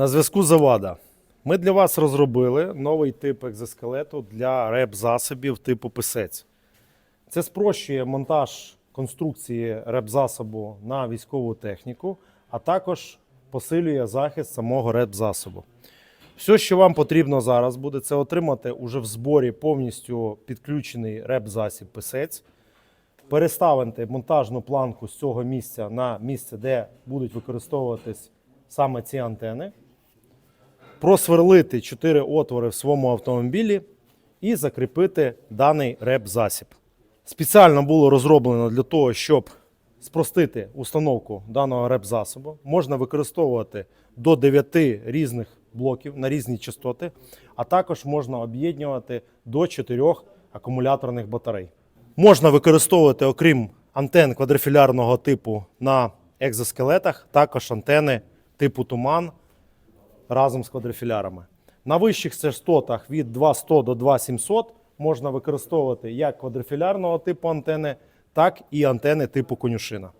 На зв'язку Завада. Ми для вас розробили новий тип екзоскелету для реп-засобів типу писець. Це спрощує монтаж конструкції реп-засобу на військову техніку, а також посилює захист самого реп-засобу. Все, що вам потрібно зараз буде, це отримати уже в зборі повністю підключений реп-засіб писець, переставити монтажну планку з цього місця на місце, де будуть використовуватись саме ці антени, просверлити 4 отвори в своєму автомобілі і закріпити даний реп-засіб. Спеціально було розроблено для того, щоб спростити установку даного реп-засобу. Можна використовувати до 9 різних блоків на різні частоти, а також можна об'єднувати до 4 акумуляторних батарей. Можна використовувати, окрім антен квадрофілярного типу на екзоскелетах, також антени типу туман разом з квадрофілярами. На вищих частотах від 2100 до 2700 можна використовувати як квадрофілярного типу антени, так і антени типу конюшина.